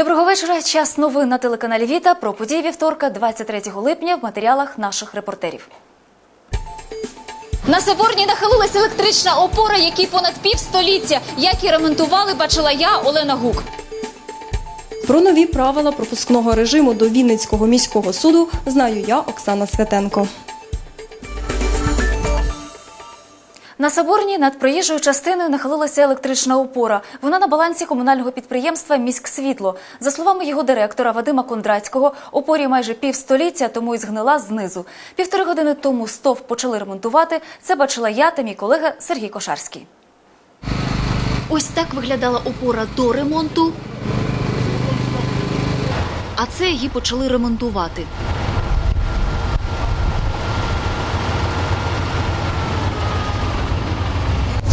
Доброго вечора. Час новин на телеканалі Віта про події вівторка, 23 липня в матеріалах наших репортерів. На Соборній нахилилась електрична опора, якій понад півстоліття. Як і ремонтували, бачила я, Олена Гук. Про нові правила пропускного режиму до Вінницького міського суду знаю я, Оксана Святенко. На Соборній над проїжджою частиною нахилилася електрична опора. Вона на балансі комунального підприємства «Міськсвітло». За словами його директора Вадима Кондратського, опорі майже півстоліття тому і згнила знизу. Півтори години тому стовп почали ремонтувати. Це бачила я та мій колега Сергій Кошарський. Ось так виглядала опора до ремонту. А це її почали ремонтувати.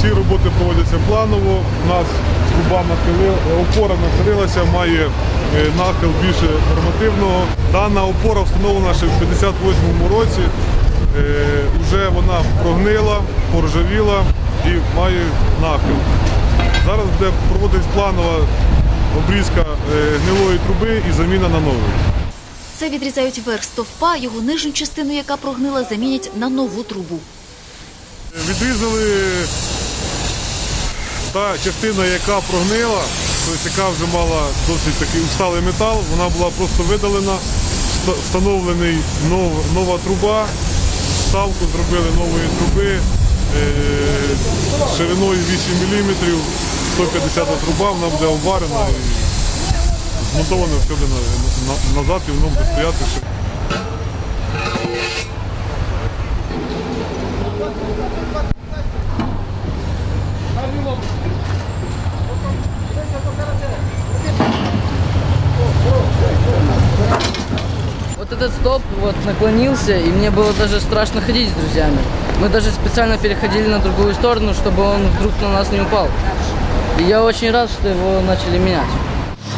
Ці роботи проводяться планово. У нас труба нахилила, опора нахилилася, має е, нахил більше нормативного. Дана опора встановлена ще в 58-му році. Е, Вже вона прогнила, поржавіла і має нахил. Зараз буде проводитись планова обрізка е, гнилої труби і заміна на нову. Це відрізають верх стовпа, його нижню частину, яка прогнила, замінять на нову трубу. Відрізали та частина, яка прогнила, тобто яка вже мала досить такий усталий метал, вона була просто видалена, вста- встановлений нов- нова труба, ставку зробили нової труби е, шириною 8 мм, 150 труба, вона буде обварена і змонтована на- на- назад і воно буде стояти. ще этот стоп вот наклонился, и мне было даже страшно ходить с друзьями. Мы даже специально переходили на другую сторону, чтобы он вдруг на нас не упал. И я очень рад, что его начали менять.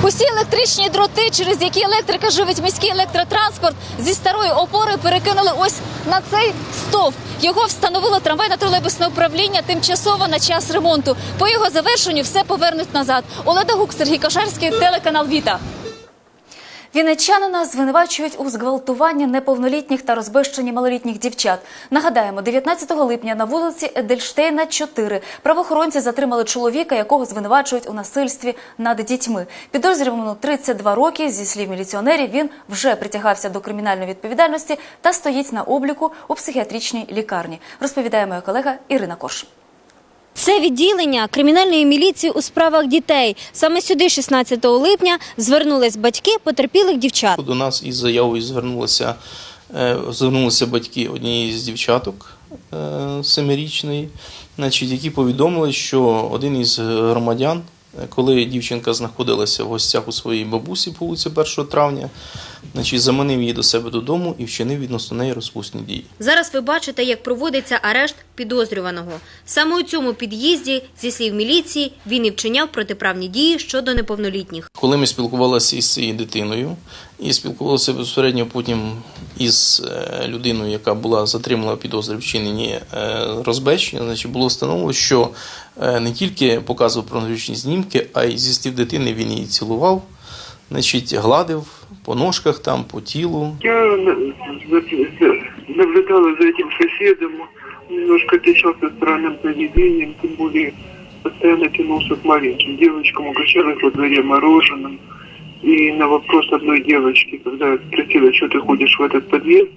Усі електричні дроти, через які електрика живить міський електротранспорт, зі старої опори перекинули ось на цей стовп. Його встановило трамвайне тролейбусне управління тимчасово на час ремонту. По його завершенню все повернуть назад. Оледа Гук, Сергій Кошарський, телеканал Віта. Вінничанина звинувачують у зґвалтуванні неповнолітніх та розбещенні малолітніх дівчат. Нагадаємо, 19 липня на вулиці Едельштейна, 4 правоохоронці затримали чоловіка, якого звинувачують у насильстві над дітьми. Підозрюваному 32 роки. Зі слів міліціонерів, він вже притягався до кримінальної відповідальності та стоїть на обліку у психіатричній лікарні. Розповідає моя колега Ірина Корш. Це відділення кримінальної міліції у справах дітей. Саме сюди, 16 липня, звернулись батьки потерпілих дівчат. До нас із заявою звернулися, е, звернулися батьки однієї з дівчаток е, семирічної, значить, які повідомили, що один із громадян, е, коли дівчинка знаходилася в гостях у своїй бабусі по вулиці 1 травня, значить, заманив її до себе додому і вчинив відносно неї розпусні дії. Зараз ви бачите, як проводиться арешт підозрюваного. Саме у цьому під'їзді, зі слів міліції, він і вчиняв протиправні дії щодо неповнолітніх. Коли ми спілкувалися із цією дитиною і спілкувалися безпосередньо потім із е, людиною, яка була затримала підозри в вчиненні е, розбещення, значить було встановлено, що е, не тільки показував порнографічні знімки, а й зі слів дитини він її цілував, значить, гладив по ножках, там, по тілу. Я на- за- за- наблюдала за этим соседом, он немножко отличался странным поведением, тем более постоянно тянулся к маленьким девочкам, угощал их во дворе мороженым. И на вопрос одной девочки, когда я спросила, что ты ходишь в этот подъезд,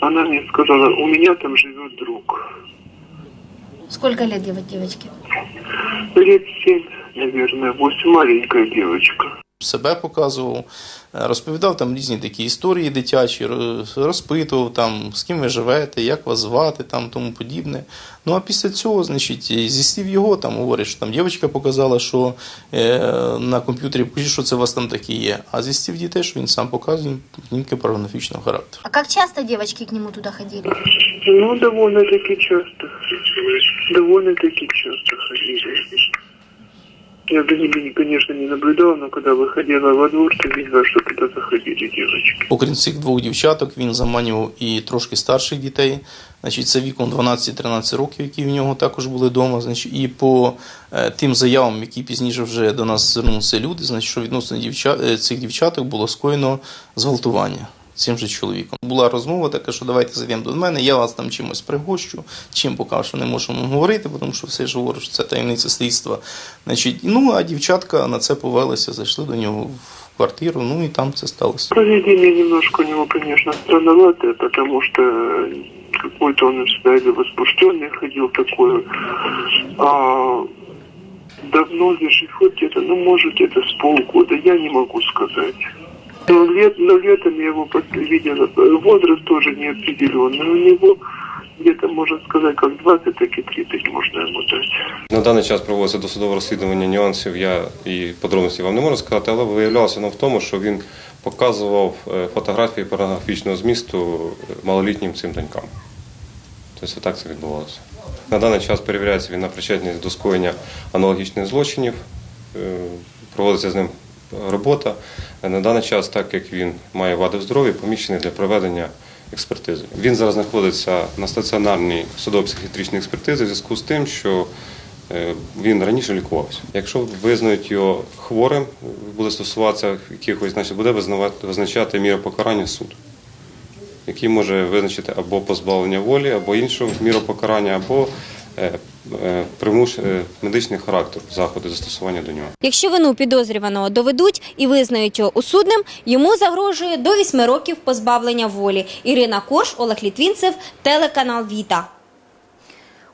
она мне сказала, у меня там живет друг. Скільки лет девочки? Лет семь, наверное, восемь, маленькая девочка. Себе показував, е, розповідав там різні такі історії дитячі, розпитував там, з ким ви живете, як вас звати, там тому подібне. Ну а після цього, значить, зі слів його там говорить, що там дівчинка показала, що е, на комп'ютері пише, що це у вас там таке є. А зі слів дітей, що він сам показує знімки порнографічного характеру. А як часто девочки к нему туди ходили? Ну, довольно-таки часто. Довольно-таки часто ходили. Я за ними, конечно, не наблюдал, но когда выходила во двор, то видела, что туда заходили девочки. Окрім цих двох дівчаток, він заманював і трошки старших дітей. Значить, це віком 12-13 років, які в нього також були вдома. Значить, і по е, тим заявам, які пізніше вже до нас звернулися люди, значить, що відносно дівчат, е, цих дівчаток було скоєно зґвалтування цим же чоловіком. Була розмова така, що давайте зайдемо до мене, я вас там чимось пригощу, чим поки що не можемо говорити, тому що все ж говорю, що це таємниця слідства. Значить, ну а дівчатка на це повелися, зайшли до нього в квартиру, ну і там це сталося. Поведение немножко у него, конечно, странноватое, потому что какой-то он всегда возбужденный ходил такой. А давно лежит вот где-то, ну, может, где-то с полгода, я не могу сказать. Но, лет, но летом я его видела, возраст тоже неопределенный. У него где-то, можно сказать, как 20, так и 30 можно ему дать. На даний час проводиться досудове розслідування нюансів. Я і подробності вам не можу сказати, але виявлялося воно в тому, що він показував е, фотографії порнографічного змісту е, малолітнім цим донькам. Тобто так це відбувалося. На даний час перевіряється він на причетність до скоєння аналогічних злочинів, е, проводиться з ним робота. На даний час, так як він має вади в здоров'ї, поміщений для проведення експертизи. Він зараз знаходиться на стаціонарній судово-психіатричній експертизі в зв'язку з тим, що е, він раніше лікувався. Якщо визнають його хворим, буде стосуватися якихось, значить буде визначати міру покарання суд, який може визначити або позбавлення волі, або іншу міру покарання, або е, примуш е, медичний характер заходу застосування до нього. Якщо вину підозрюваного доведуть і визнають його усудним, йому загрожує до 8 років позбавлення волі. Ірина Корж, Олег Літвінцев, телеканал Віта.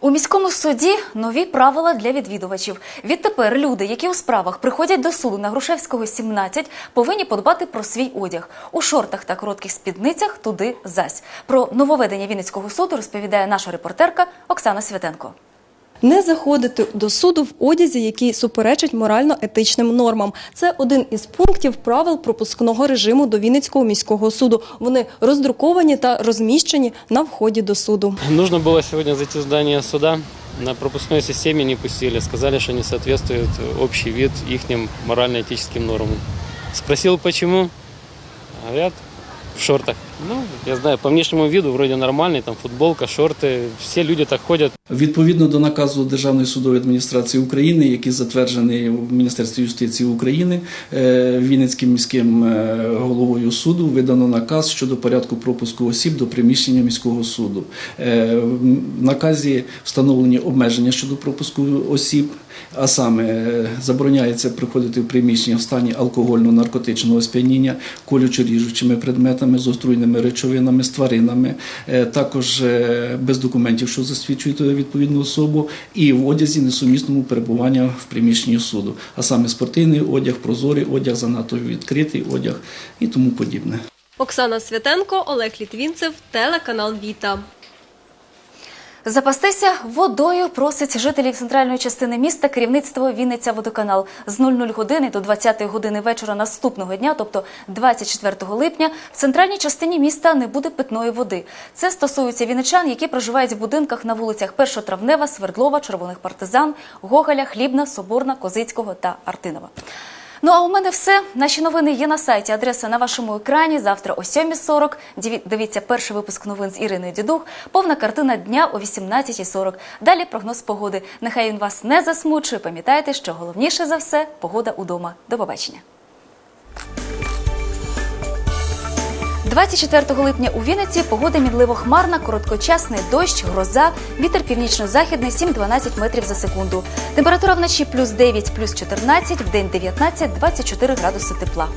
У міському суді нові правила для відвідувачів. Відтепер люди, які у справах приходять до суду на Грушевського 17, повинні подбати про свій одяг. У шортах та коротких спідницях туди зась. Про нововведення Вінницького суду розповідає наша репортерка Оксана Святенко. Не заходити до суду в одязі, який суперечить морально-етичним нормам. Це один із пунктів правил пропускного режиму до Вінницького міського суду. Вони роздруковані та розміщені на вході до суду. Нужно было сегодня зайти в здание суда. На пропускной системе не пустили. Сказали, что не соответствует общий вид их морально-этическим нормам. Спросил, почему. Говорят, в шортах. Ну, я знаю, по внешнему виду вроде нормальный, там футболка, шорты. Все люди так ходят. Відповідно до наказу Державної судової адміністрації України, який затверджений в Міністерстві юстиції України, е, Вінницьким міським е, головою суду видано наказ щодо порядку пропуску осіб до приміщення міського суду. Е, В наказі встановлені обмеження щодо пропуску осіб, а саме забороняється приходити в приміщення в стані алкогольно-наркотичного сп'яніння, колючо-ріжучими предметами, з отруйними речовинами, з тваринами, е, також е, без документів, що засвідчують відповідну особу, і в одязі несумісному перебування в приміщенні суду, а саме спортивний одяг, прозорий одяг, занадто відкритий одяг і тому подібне. Оксана Святенко, Олег Літвінцев, телеканал Віта. Запастися водою просить жителів центральної частини міста керівництво Вінниця Водоканал. З 00 години до 20 години вечора наступного дня, тобто 24 липня, в центральній частині міста не буде питної води. Це стосується вінничан, які проживають в будинках на вулицях Першотравнева, Свердлова, Червоних партизан, Гоголя, Хлібна, Соборна, Козицького та Артинова. Ну а у мене все. Наші новини є на сайті. Адреса на вашому екрані. Завтра о 7.40. Диві- Дивіться перший випуск новин з Іриною Дідух. Повна картина дня о 18.40. Далі прогноз погоди. Нехай він вас не засмучує. Пам'ятайте, що головніше за все погода удома. До побачення. 24 липня у Вінниці погода мідливо хмарна, короткочасний дощ, гроза, вітер північно-західний 7-12 метрів за секунду. Температура вночі плюс 9, плюс 14, в день 19-24 градуси тепла.